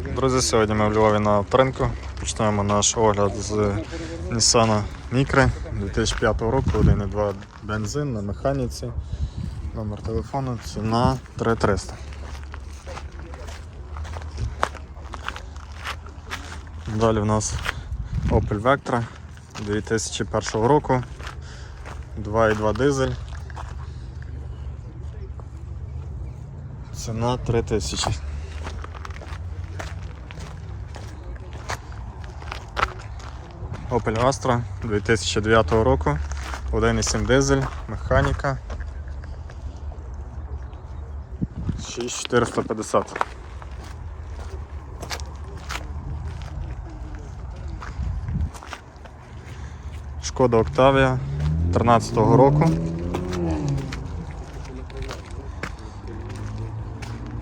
Друзі, сьогодні ми в Львові на авторинку. Почнемо наш огляд з Nissan Micra 2005 року, 1,2 бензин на механіці. Номер телефону, ціна 3300. Далі в нас Opel Vectra 2001 року, 2,2 дизель. Ціна 3000. Opel Astra 2009 року, 1,7 дизель, механіка. 6450. Шкода Octavia 13 року.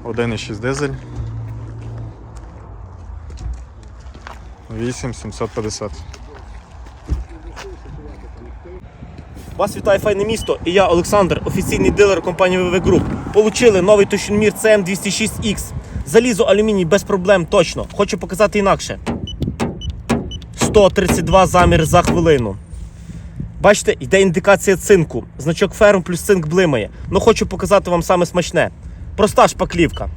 1,6 дизель. 8750. Вас вітає файне місто і я, Олександр, офіційний дилер компанії ВВ Group. Получили новий тощунмір CM206X. Залізо алюміній без проблем точно. Хочу показати інакше. 132 замір за хвилину. Бачите, йде індикація цинку. Значок ферм плюс цинк блимає. Ну хочу показати вам саме смачне. Проста шпаклівка.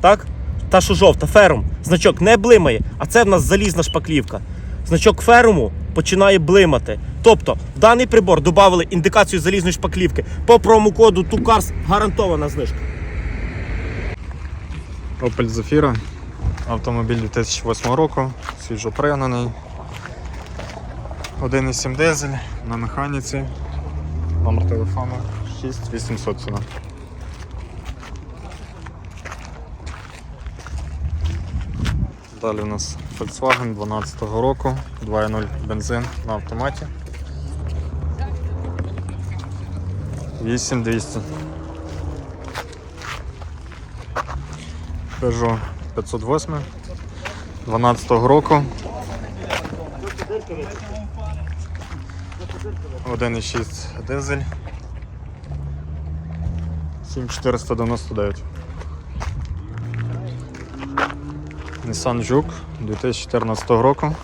Так? Та що жовта, ферум. Значок не блимає, а це в нас залізна шпаклівка. Значок феруму починає блимати. Тобто в даний прибор додали індикацію залізної шпаклівки. По промокоду TUCARS гарантована знижка. Opel Zafira. Автомобіль 2008 року, свіжо пригнаний. 1,7 дизель на механіці. Номер телефону 6800 ціна. Далі у нас Volkswagen 12 го року, 2.0 бензин на автоматі. 8200. Peugeot 508 12 року. 1,6 дизель. 7499. Nissan Juke 2014 року.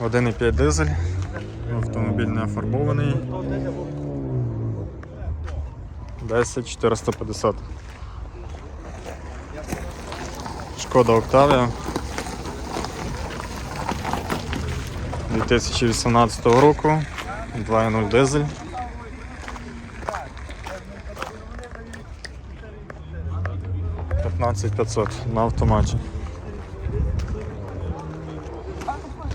Один і п'ять дизель. Автомобіль не фарбований. 10 450. Шкода Octavia 2018 року. 2.0 дизель. П'ятнадцять 500 на автоматі.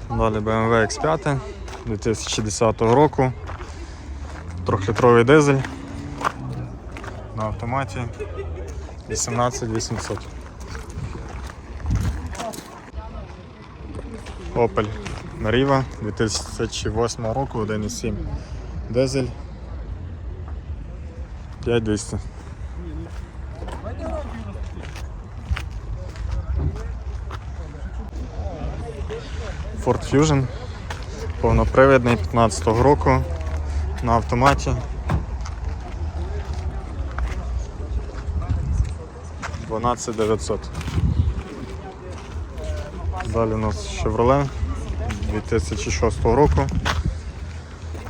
Далі BMW X5 2010 року. Трьохлітровий дизель на автоматі 18 800. Opel Meriva 2008 року 1,7 дизель 5200. Ford Fusion повнопривідний 15-го року на автоматі 12900. Далі у нас Chevrolet 2006 року.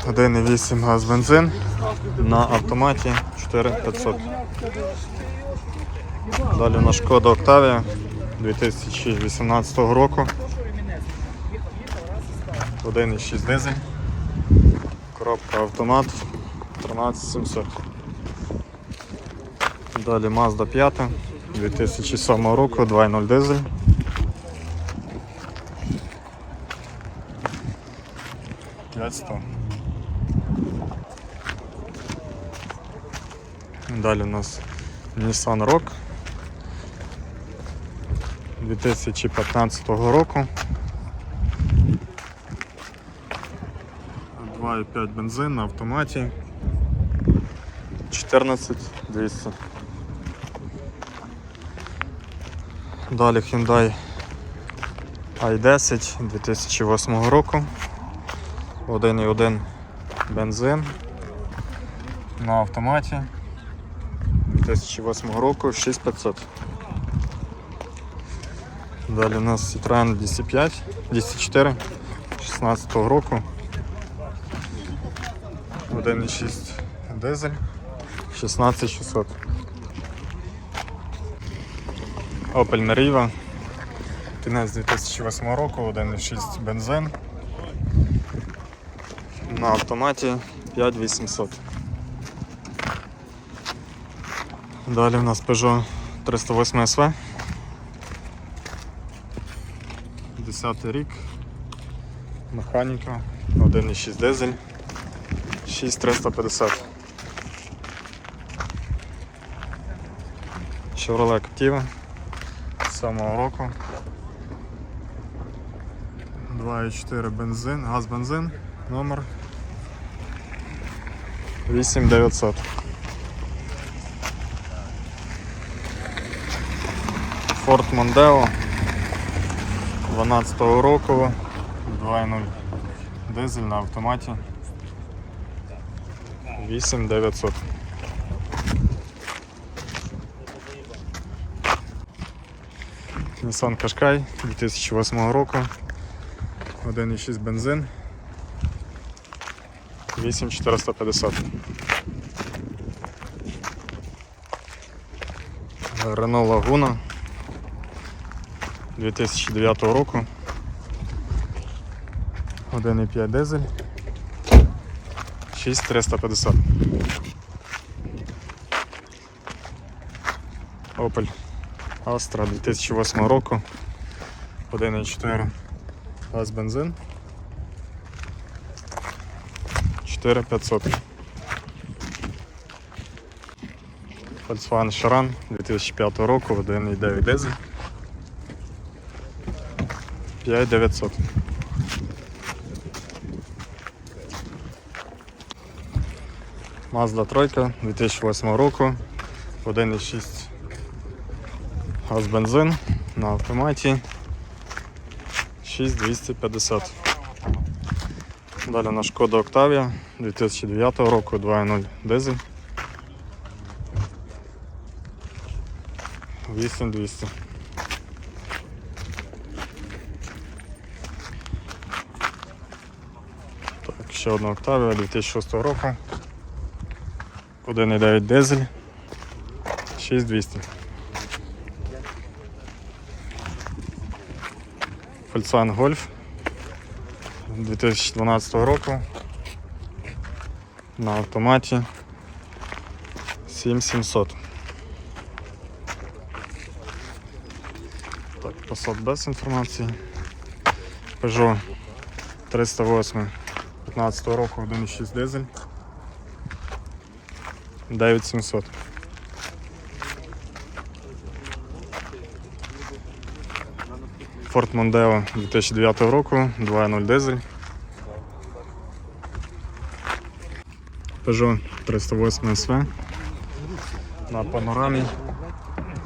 1,8 газ бензин на автоматі 4500. Далі у нас Шкода Octavia 2018 року. 1,6 дизель. Коробка автомат 13700. Далі Mazda 5 2007 року, 2.0 дизель. Далі у нас Nissan Rock 2015 року. 2,5 бензин на автоматі. 14 200. Далі Hyundai i10 2008 року. 1,1 бензин на автоматі 2008 року 6500. Далі у нас Citroen DC5, DC4 16 року. 1,6 дизель 16600. Opel Meriva. Кінець 2008 року, 1,6 бензин. На автоматі 5800. Далі в нас Peugeot 308 SV. 10 рік. Механіка, 1,6 дизель, 6350. Chevrolet Captiva. 7 року. 2,4 бензин, газ бензин, номер. 8900. Ford Mondeo. 12 року. 2.0 дизель на автоматі 8900. Nissan Qashqai 2008 року 1.6 бензин 8450. Renault Laguna 2009 року 1,5 дизель 6350. Opel Astra 2008 року 1,4 газ бензин 4500. Volkswagen Charan 2005 року 1,9 дизель 5900. Mazda 3 2008 року 1,6 газ бензин на автоматі 6250. Далі на Шкода Octavia 2009 року 2.0 дизель 8200. Так, ще одна Octavia 2006 року. 1,9 дизель 6200. Volkswagen Golf 2012 року. На автоматі 7700. Так, Passat без інформації. Peugeot 308 15 року 1,6 дизель. 9700. Ford Mondeo 2009 року, 2.0 дизель. Peugeot 308 SV на панорамі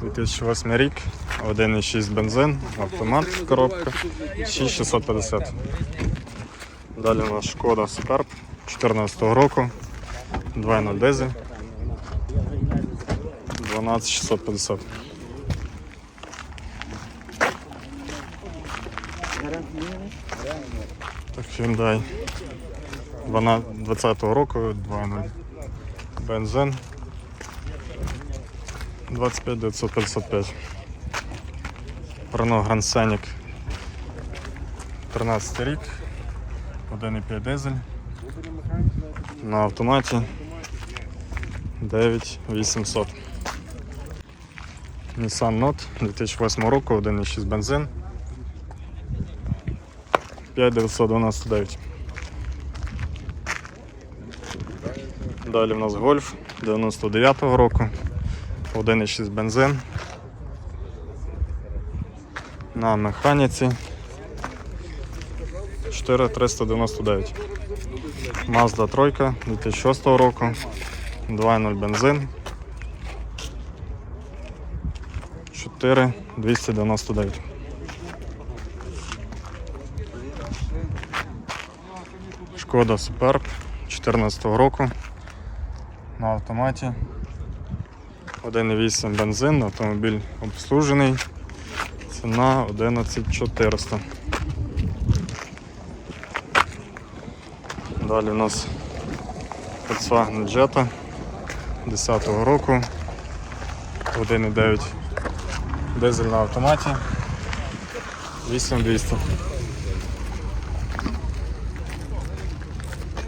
2008 рік, 1,6 бензин, автомат, коробка, 6650. Далі у нас Шкода Superb 2014 року, 2.0 дизель, 12650. Так, Hyundai 20 року, 2.0 бензин 25 955. Renault Grand Scenic 13 рік, 1,5 дизель на автоматі 9800. Nissan Note 2008 року, 1,6 бензин 5999. Далі в нас Golf 99-го року, 1,6 бензин. На механіці 4399. Mazda 3 2006 року, 2.0 бензин. 4299. Шкода Superb 2014 року на автоматі 1,8 бензин, автомобіль обслужений. Ціна 11400. Далі у нас Volkswagen Jetta 10-го року. 1,9 дизель на автоматі. 8200.